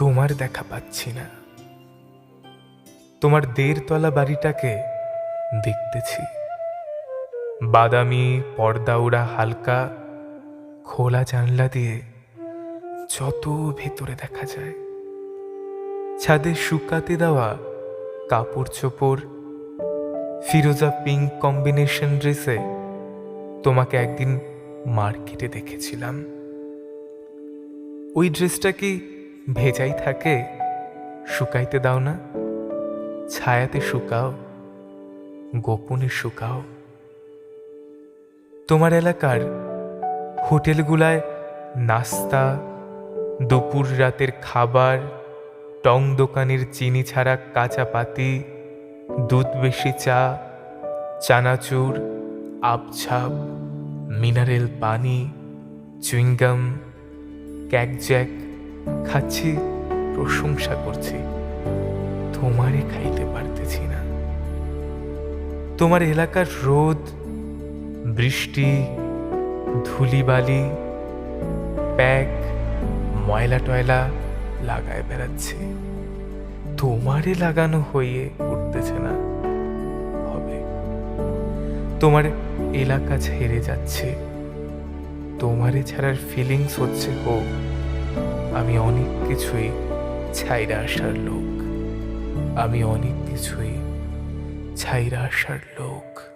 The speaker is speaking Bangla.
তোমার দেখা পাচ্ছি না। তোমার দেড়তলা বাড়িটাকে দেখতেছি। বাদামি পর্দাউড়া হালকা, খোলা জানলা দিয়ে যত ভেতরে দেখা যায়। ছাদে শুকাতে দেওয়া কাপড় চোপড়, ফিরোজা পিঙ্ক কম্বিনেশন ড্রেসে তোমাকে একদিন মার্কেটে দেখেছিলাম। ওই ড্রেসটা কি ভেজাই থাকে, শুকাইতে দাও না। ছায়াতে শুকাও, গোপনে শুকাও। তোমার এলাকার হোটেলগুলায় নাস্তা, দুপুর রাতের খাবার, টং দোকানের চিনি ছাড়া কাঁচা পাতি, দুধ বেশি চা, চানাচুর, আপছাপ, মিনারেল পানি, চুইংগাম, ক্যাকজ্যাক খাচ্ছি, প্রশংসা করছি। তোমারে খাইতে পারতেছি না। তোমার এলাকার রোদ, বৃষ্টি, ধুলিবালি, প্যাক, ময়লা টয়লা লাগায় বেড়াচ্ছে। তোমারে লাগানো হয়ে উঠতেছে না। হবে। তোমার এলাকা ছেড়ে যাচ্ছে। তোমারে ছাড়ার ফিলিংস হচ্ছে হোক। আমি অনেক কিছুই ছাইরা আসার লোক। আমি অনেক কিছুই ছাইরা আসার লোক।